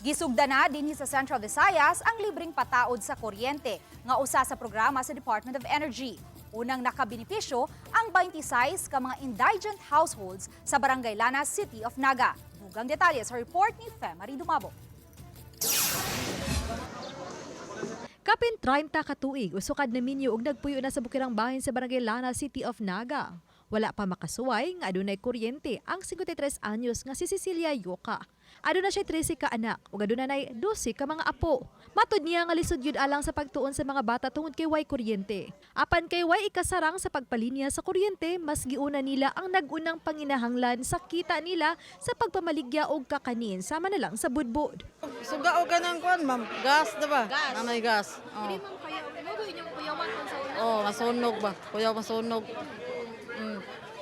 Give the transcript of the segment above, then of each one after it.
Gisugda na dinhi sa Central Visayas ang libreng pataod sa kuryente nga usa sa programa sa Department of Energy. Unang nakabenepisyo ang 26 ka mga indigent households sa Barangay Lana City of Naga. Dugang detalye sa report ni Femari Dumabo. Kapin 30 ka tuig, usukad na minyo og nagpuyo na sa bukirang bahin sa Barangay Lana City of Naga. Wala pa makasuway nga adunay kuryente ang 53 anyos nga si Cecilia Yoka. Aduna siya 13 ka anak ug aduna nay 12 ka mga apo. Matud niya nga lisod yun alang sa pagtuon sa mga bata tungod kay way kuryente. Apan kay way ikasarang sa pagpalinya sa kuryente, mas giuna nila ang nagunang panginahanglan sa kita nila sa pagpamaligya og kakanin sama na lang sa budbud. Suga o ganang kuan, ma'am. Gas, di ba? Gas. Nanay gas. Oh. ma'am kaya ano inyong kuyawan kung sa una? oh, masunog ba? Kuya masunog.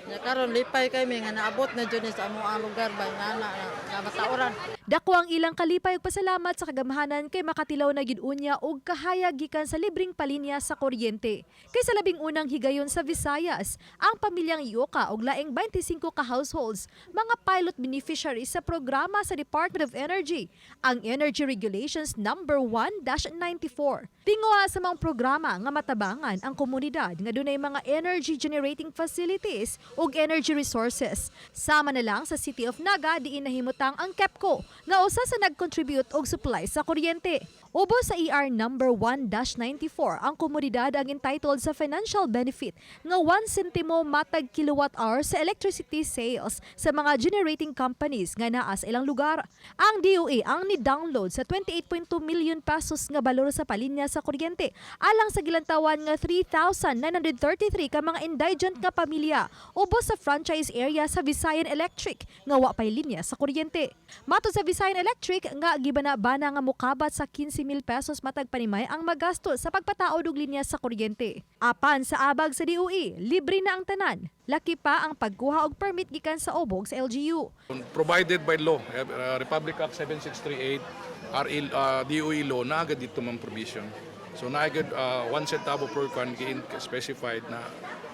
Mm. Ya karon lipay kay mi nga naabot na jud ni sa among lugar ba nga na, na, na matauran. Dako ang ilang kalipay ug pasalamat sa kagamahanan kay makatilaw na gid unya og kahayag gikan sa libreng palinya sa kuryente. Kay sa labing unang higayon sa Visayas, ang pamilyang Yoka og laing 25 ka households mga pilot beneficiaries sa programa sa Department of Energy, ang Energy Regulations number 1-94. Tinguha sa mga programa nga matabangan ang komunidad nga dunay mga energy generating facilities ug energy resources. Sama na lang sa City of Naga diin nahimutang ang KEPCO nga usa sa nag-contribute og supply sa kuryente. Ubo sa ER number 1-94 ang komunidad ang entitled sa financial benefit nga 1 sentimo matag kilowatt hour sa electricity sales sa mga generating companies nga naa sa ilang lugar. Ang DOE ang ni-download sa 28.2 million pesos nga balor sa palinya sa kuryente alang sa gilantawan nga 3,933 ka mga indigent nga pamilya ubo sa franchise area sa Visayan Electric nga wa pay linya sa kuryente. Mato sa Visayan Electric nga gibana-bana nga mukabat sa 15 mil pesos matag panimay ang magasto sa pagpataod og linya sa kuryente. Apan sa abag sa DOE, libre na ang tanan. Laki pa ang pagkuha og permit gikan sa obog sa LGU. provided by law, uh, Republic Act 7638, RL, uh, DOE law, na agad dito mang provision. So na agad uh, one centavo per kwan giin specified na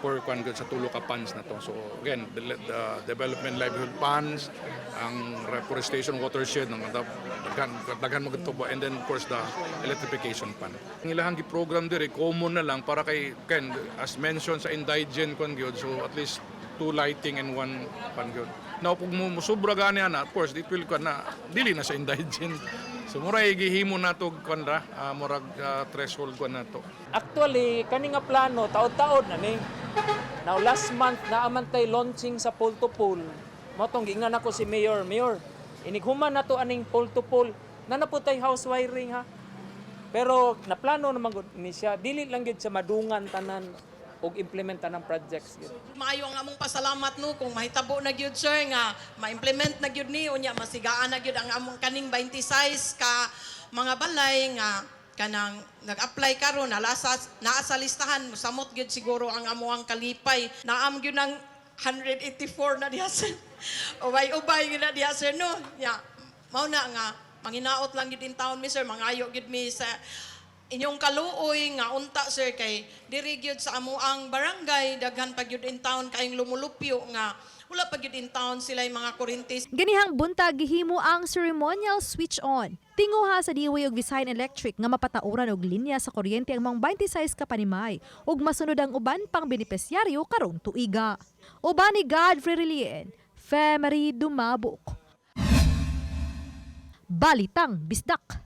per kwan gud sa tulo ka funds na to. So again, the, the development livelihood funds, ang reforestation watershed ng daghan daghan mo gitubo and then of course the electrification fund. Ang ilahang gi-program dire common na lang para kay ken as mentioned sa indigent kwan gyud so at least two lighting and one pan gyud. Now pag mo sobra gani ana, of course it will kan na dili na sa indigent. So mura gihimo nato kan ra ah, murag ah, threshold kan nato. Actually, kani nga plano, taod-taod na ni. Now, last month, naaman tay launching sa pole to pole. Motong gingan ako si Mayor, Mayor, inighuman na to aning pole to pole. Na na po tay house wiring ha. Pero naplano naman ni siya, dili lang gid sa madungan tanan og implementa ng projects gid. Maayo ang among pasalamat no kung mahitabo na gyud sir nga ma-implement na gyud ni unya masigaan na gyud ang among kaning 26 ka mga balay nga kanang nag-apply karon nalasa naa sa listahan samot gyud siguro ang amuang kalipay naam gyud ng 184 na diha sir. Ubay-ubay gyud na diha sir no. Ya, mao na nga manginaot lang gyud in town mi sir mangayo gyud mi sa inyong kaluoy nga unta sir kay diri sa amo ang barangay daghan pa gyud in town kayong lumulupyo nga wala pa gyud in town sila mga kurintis Ganihang buntag gihimo ang ceremonial switch on. Tinguha sa Diway og Visayan Electric nga mapatauran og linya sa kuryente ang mga 26 ka panimay ug masunod ang uban pang benepisyaryo karong tuiga. Uban ni Godfrey Relien, Femery Dumabok. Balitang Bisdak.